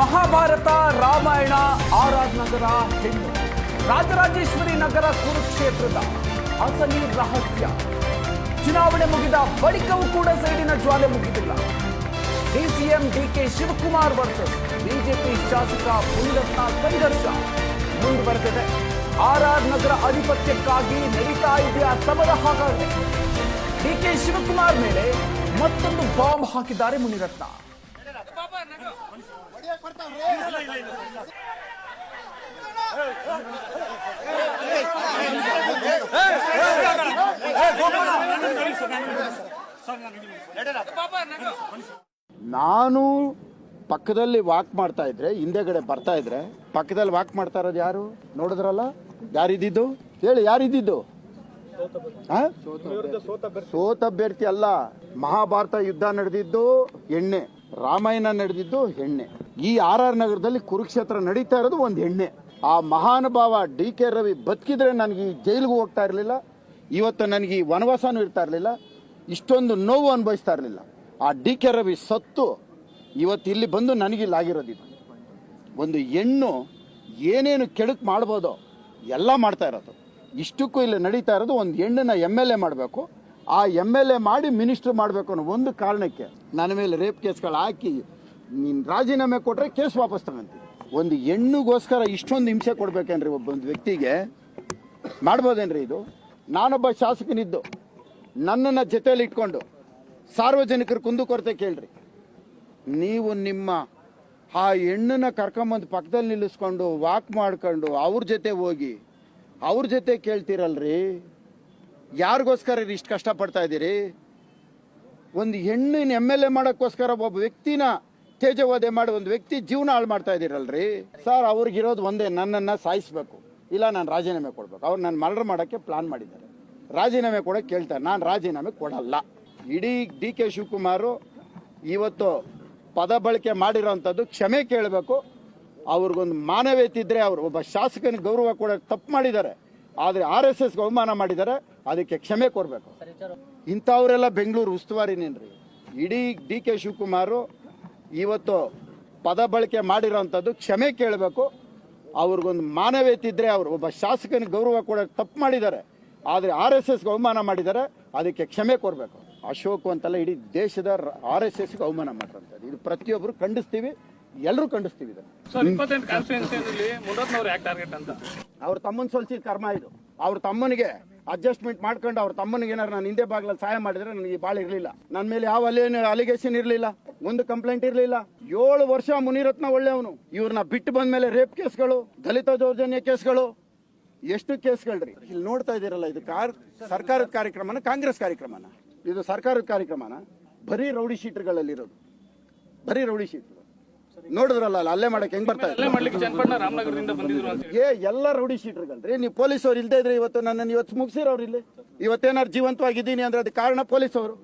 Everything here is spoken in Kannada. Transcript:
ಮಹಾಭಾರತ, ರಾಮಾಯಣ, ಆರಾಧನಗರ ಆರ್ ನಗರ ಹೆಣ್ಣು ರಾಜರಾಜೇಶ್ವರಿ ನಗರ ಕುರುಕ್ಷೇತ್ರದ ಅಸಲಿ ರಹಸ್ಯ. ಚುನಾವಣೆ ಮುಗಿದ ಬಳಿಕವೂ ಕೂಡ ಸೈಡಿನ ಜ್ವಾಲೆ ಮುಗಿದಿಲ್ಲ. DCM DK Shivakumar versus BJP ಶಾಸಕ ಮುನಿರತ್ನ ಸಂಘರ್ಷ ಮುಂದುವರೆದಿದೆ. ಆರ್ ಆರ್ ನಗರ ಆಧಿಪತ್ಯಕ್ಕಾಗಿ ನಡೀತಾ ಇದೆಯಾ ಸಮರ ಹಾಗಾಗಿದೆ ಡಿಕೆ ಶಿವಕುಮಾರ್ ಮೇಲೆ ಮತ್ತೊಂದು ಬಾಂಬ್ ಹಾಕಿದ್ದಾರೆ ಮುನಿರತ್ನ. ನಾನು ಪಕ್ಕದಲ್ಲಿ ವಾಕ್ ಮಾಡ್ತಾ ಇದ್ರೆ ಹಿಂದೆಗಡೆ ಬರ್ತಾ ಇದ್ರೆ, ಪಕ್ಕದಲ್ಲಿ ವಾಕ್ ಮಾಡ್ತಾ ಇರೋದು ಯಾರು? ನೋಡಿದ್ರಲ್ಲ? ಯಾರಿದ್ದು ಹೇಳಿ ಯಾರಿದ್ದು ಸೋತ ಅಭ್ಯರ್ಥಿ ಅಲ್ಲ, ಮಹಾಭಾರತ ಯುದ್ಧ ನಡೆದಿದ್ದು, ಎಣ್ಣೆ. ರಾಮಾಯಣ ನಡೆದಿದ್ದು ಹೆಣ್ಣೆ. ಈ ಆರ್ ಆರ್ ನಗರದಲ್ಲಿ ಕುರುಕ್ಷೇತ್ರ ನಡೀತಾ ಇರೋದು ಒಂದು ಹೆಣ್ಣೆ. ಆ ಮಹಾನುಭಾವ ಡಿ ಕೆ ರವಿ ಬದುಕಿದ್ರೆ ನನಗೆ ಈ ಜೈಲಿಗೆ ಹೋಗ್ತಾ ಇರಲಿಲ್ಲ. ಇವತ್ತು ನನಗೆ ಈ ವನವಾಸನೂ ಇರ್ತಾ ಇರಲಿಲ್ಲ. ಇಷ್ಟೊಂದು ನೋವು ಅನುಭವಿಸ್ತಾ ಇರಲಿಲ್ಲ. ಆ ಡಿ ಕೆ ರವಿ ಸತ್ತು. ಇವತ್ತು ಇಲ್ಲಿ ಬಂದು ನನಗಿಲ್ಲ ಇದು ಒಂದು ಹೆಣ್ಣು ಏನೇನು ಕೆಳಕ್ ಮಾಡ್ಬೋದೋ ಎಲ್ಲ ಮಾಡ್ತಾ ಇರೋದು. ಇಷ್ಟಕ್ಕೂ ಇಲ್ಲಿ ನಡೀತಾ ಇರೋದು ಒಂದು ಹೆಣ್ಣನ್ನು ಎಂ ಎಲ್ ಎ ಮಾಡಬೇಕು. ಆ ಎಂ ಎಲ್ ಎ ಮಾಡಿ ಮಿನಿಸ್ಟರ್ ಮಾಡಬೇಕು ಅನ್ನೋ ಒಂದು ಕಾರಣಕ್ಕೆ ನನ್ನ ಮೇಲೆ ರೇಪ್ ಕೇಸ್ಗಳು ಹಾಕಿ ನೀನು ರಾಜೀನಾಮೆ ಕೊಟ್ಟರೆ ಕೇಸ್ ವಾಪಸ್ ತಗೊಂತೀನಿ. ಒಂದು ಹೆಣ್ಣಿಗೋಸ್ಕರ ಇಷ್ಟೊಂದು ಹಿಂಸೆ ಕೊಡ್ಬೇಕೇನ್ರಿ ಒಬ್ಬ ಒಂದು ವ್ಯಕ್ತಿಗೆ? ಮಾಡ್ಬೋದೇನ್ರಿ ಇದು? ನಾನೊಬ್ಬ ಶಾಸಕನಿದ್ದು. ನನ್ನನ್ನು ಜೊತೆಯಲ್ಲಿ ಇಟ್ಕೊಂಡು ಸಾರ್ವಜನಿಕರ ಕುಂದುಕೊರತೆ ಕೇಳ್ರಿ. ನೀವು ನಿಮ್ಮ ಆ ಹೆಣ್ಣನ್ನ ಕರ್ಕೊಂಬಂದು ಪಕ್ಕದಲ್ಲಿ ನಿಲ್ಲಿಸ್ಕೊಂಡು ವಾಕ್ ಮಾಡ್ಕೊಂಡು ಅವ್ರ ಜೊತೆ ಹೋಗಿ ಅವ್ರ ಜೊತೆ ಕೇಳ್ತೀರಲ್ರಿ? ಯಾರಿಗೋಸ್ಕರ ಇಷ್ಟು ಕಷ್ಟಪಡ್ತಾ ಇದ್ದೀರಿ? ಒಂದು ಹೆಣ್ಣಿನ ಎಂ ಎಲ್ ಎ ಮಾಡೋಕ್ಕೋಸ್ಕರ ಒಬ್ಬ ವ್ಯಕ್ತಿನ ತೇಜವಧೆ ಮಾಡಿ ಒಂದು ವ್ಯಕ್ತಿ ಜೀವನ ಹಾಳು ಮಾಡ್ತಾ ಇದ್ದೀರಲ್ರಿ? ಸರ್ ಅವ್ರಿಗಿರೋದು ಒಂದೇ, ನನ್ನನ್ನು ಸಾಯಿಸ್ಬೇಕು. ಇಲ್ಲ, ನಾನು ರಾಜೀನಾಮೆ ಕೊಡಬೇಕು. ಅವ್ರು ನಾನು ಮರ್ಡರ್ ಮಾಡೋಕ್ಕೆ ಪ್ಲಾನ್ ಮಾಡಿದ್ದಾರೆ. ರಾಜೀನಾಮೆ ಕೊಡೋಕ್ಕೆ ಕೇಳ್ತಾರೆ. ನಾನು ರಾಜೀನಾಮೆ ಕೊಡಲ್ಲ. ಇಡೀ ಡಿ ಕೆ ಶಿವಕುಮಾರು ಇವತ್ತು ಪದ ಬಳಕೆ ಮಾಡಿರೋವಂಥದ್ದು ಕ್ಷಮೆ ಕೇಳಬೇಕು. ಅವ್ರಿಗೊಂದು ಮಾನವೀಯತೆ ಇದ್ದರೆ ಅವರು ಒಬ್ಬ ಶಾಸಕನಿಗೆ ಗೌರವ ಕೊಡೋಕ್ಕೆ ತಪ್ಪು ಮಾಡಿದ್ದಾರೆ. ಆದರೆ ಆರ್ ಎಸ್ ಎಸ್ಗೆ ಅವಮಾನ ಮಾಡಿದ್ದಾರೆ, ಅದಕ್ಕೆ ಕ್ಷಮೆ ಕೊಡಬೇಕು ಇಂಥವರೆಲ್ಲ ಬೆಂಗಳೂರು ಉಸ್ತುವಾರಿನೇನ್ರಿ? ಇಡೀ ಡಿ ಕೆ ಶಿವಕುಮಾರು ಇವತ್ತು ಪದ ಬಳಕೆ ಮಾಡಿರೋವಂಥದ್ದು ಕ್ಷಮೆ ಕೇಳಬೇಕು. ಅವ್ರಿಗೊಂದು ಮಾನವೀಯತೆ ಇದ್ದರೆ ಅವರು ಒಬ್ಬ ಶಾಸಕನಿಗೆ ಗೌರವ ಕೊಡೋಕೆ ತಪ್ಪು ಮಾಡಿದ್ದಾರೆ. ಆದರೆ ಆರ್ ಎಸ್ ಎಸ್ಗೆ ಅವಮಾನ ಮಾಡಿದ್ದಾರೆ, ಅದಕ್ಕೆ ಕ್ಷಮೆ ಕೊಡಬೇಕು ಅಶೋಕ್ ಅಂತಲ್ಲ ಇಡೀ ದೇಶದ ಆರ್ ಎಸ್ ಎಸ್ಗೆ ಅವಮಾನ ಮಾಡಿರೋಂಥದ್ದು. ಇದು ಪ್ರತಿಯೊಬ್ಬರು ಖಂಡಿಸ್ತೀವಿ. ಎಲ್ಲರೂ ಖಂಡಿಸ್ತೀವಿ ಇದನ್ನು. ಅಂತ? ಅವ್ರ ತಮ್ಮನ ಸೋಲ್ಸಿದ ಕರ್ಮ ಇದು. ಅವ್ರ ತಮ್ಮನಿಗೆ ಅಡ್ಜಸ್ಟ್ಮೆಂಟ್ ಮಾಡ್ಕೊಂಡು ಅವ್ರ ತಮ್ಮನಿಗೆ ಏನಾರು ನಾನು ಹಿಂದೆ ಬಾಗ್ಲಲ್ಲಿ ಸಹಾಯ ಮಾಡಿದ್ರೆ ನನಗೆ ಬಾಳ ಇರಲಿಲ್ಲ. ನನ್ನ ಮೇಲೆ ಯಾವ ಅಲೇನು ಅಲಿಗೇಷನ್ ಇರಲಿಲ್ಲ. ಒಂದು ಕಂಪ್ಲೇಂಟ್ ಇರಲಿಲ್ಲ. ಏಳು ವರ್ಷ ಮುನಿರತ್ನ ಒಳ್ಳೆಯವನು. ಇವ್ರನ್ನ ಬಿಟ್ಟು ಬಂದ ಮೇಲೆ ರೇಪ್ ಕೇಸ್ಗಳು ದಲಿತ ದೌರ್ಜನ್ಯ ಕೇಸ್ಗಳು. ಎಷ್ಟು ಕೇಸ್ಗಳ್ರಿ? ಇಲ್ಲಿ ನೋಡ್ತಾ ಇದ್ದೀರಲ್ಲ ಇದು ಕಾರ್ ಸರ್ಕಾರದ ಕಾರ್ಯಕ್ರಮನ ಕಾಂಗ್ರೆಸ್ ಕಾರ್ಯಕ್ರಮನ? ಇದು ಸರ್ಕಾರದ ಕಾರ್ಯಕ್ರಮನ? ಬರೀ ರೌಡಿ ಶೀಟ್ಗಳಲ್ಲಿರೋದು ಬರೀ ರೌಡಿ ಶೀಟರ್. ನೋಡಿದ್ರಲ್ಲ ಅಲ್ಲಿ ಅಲ್ಲೇ ಮಾಡಕ್ಕೆ ಹೆಂಗ್ ಬರ್ತಾ ಏ ಎಲ್ಲ ರೌಡಿ ಶೀಟರ್ಗಳ್ರಿ ನೀವು ಪೊಲೀಸವ್ರು ಇಲ್ದೇ ಇದ್ರೆ ಇವತ್ತು ನನ್ನನ್ನು ಇವತ್ತು ಮುಗಿಸಿರೋರು ಇಲ್ಲಿ. ಇವತ್ತೇನಾರು ಜೀವಂತವಾಗಿದ್ದೀನಿ ಅಂದ್ರೆ ಅದಕ್ಕೆ ಕಾರಣ ಪೊಲೀಸವರು.